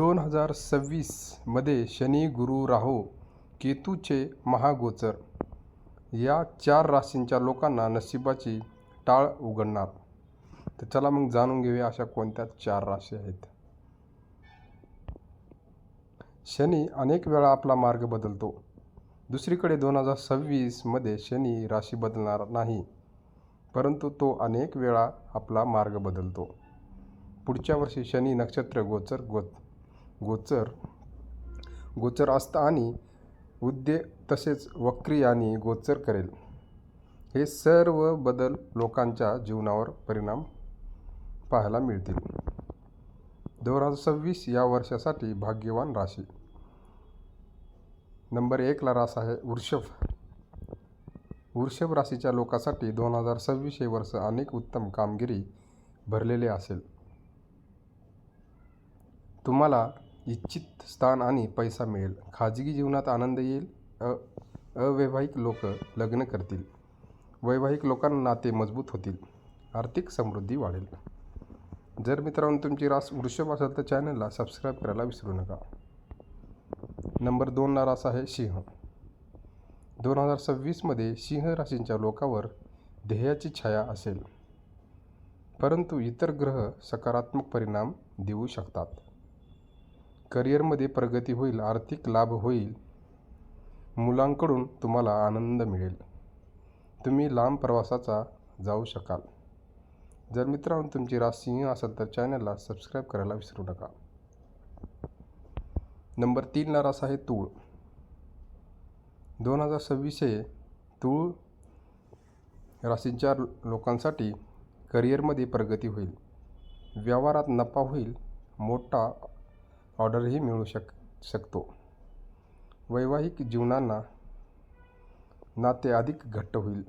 दोन हजार सव्वीसमध्ये शनी गुरु राहू केतूचे महागोचर. या चार राशींच्या लोकांना नशिबाची टाळ उघडणार. तर चला मग जाणून घेऊया अशा कोणत्या चार राशी आहेत. शनी अनेक वेळा आपला मार्ग बदलतो. दुसरीकडे दोन हजार सव्वीसमध्ये शनी राशी बदलणार नाही परंतु तो अनेक वेळा आपला मार्ग बदलतो. पुढच्या वर्षी शनी नक्षत्र गोचर गो गोचर. गोचर असता आणि उद्य तसेच वक्री आणि गोचर करेल. हे सर्व बदल लोकांच्या जीवनावर परिणाम पाहायला मिळतील. दोन हजार सव्वीस या वर्षासाठी भाग्यवान राशी. नंबर एकला रास आहे वृषभ. वृषभ राशीच्या लोकांसाठी दोन हजार सव्वीस हे वर्ष अनेक उत्तम कामगिरी भरलेले असेल. तुम्हाला इच्छित स्थान आणि पैसा मिळेल. खाजगी जीवनात आनंद येईल. अ अवैवाहिक लोक लग्न करतील. वैवाहिक लोकांना नाते मजबूत होतील. आर्थिक समृद्धी वाढेल. जर मित्रांनो तुमची रास वृषभ असेल तर चॅनलला सबस्क्राईब करायला विसरू नका. नंबर दोनला रास आहे सिंह. दोन हजार सव्वीसमध्ये सिंह राशींच्या लोकांवर ध्येयाची छाया असेल. परंतु इतर ग्रह सकारात्मक परिणाम देऊ शकतात. करिअरमध्ये प्रगती होईल आर्थिक लाभ होईल. मुलांकडून तुम्हाला आनंद मिळेल. तुम्ही लांब प्रवासाचा जाऊ शकाल. जर मित्रांनो तुमची राशी सिंह असेल तर चॅनलला सबस्क्राईब करायला विसरू नका. नंबर तीनला रास आहे तूळ. दोन हजार सव्वीस हे तूळ राशीच्या लोकांसाठी करिअरमध्ये प्रगती होईल. व्यवहारात नफा होईल मोठा ऑर्डरही मिळू शक शकतो. वैवाहिक जीवनांना नाते अधिक घट्ट होईल.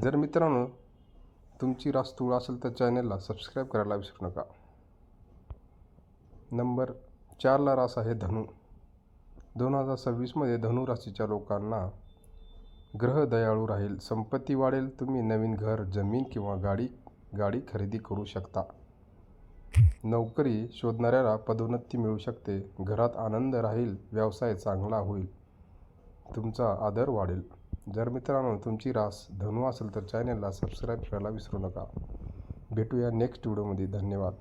जर मित्रांनो तुमची रासतूळ असेल तर चॅनलला सबस्क्राईब करायला विसरू नका. नंबर चारला रास आहे धनु. दोन हजार सव्वीसमध्ये धनु राशीच्या लोकांना ग्रह दयाळू राहील. संपत्ती वाढेल. तुम्ही नवीन घर जमीन किंवा गाडी गाडी खरेदी करू शकता. नोकरी शोधणाऱ्याला पदोन्नती मिळू शकते. घरात आनंद राहील व्यवसाय चांगला होईल. तुमचा आदर वाढेल. जर मित्रांनो तुमची रास धनु असेल तर चॅनलला सबस्क्राईब करायला विसरू नका. भेटूया नेक्स्ट व्हिडिओमध्ये धन्यवाद.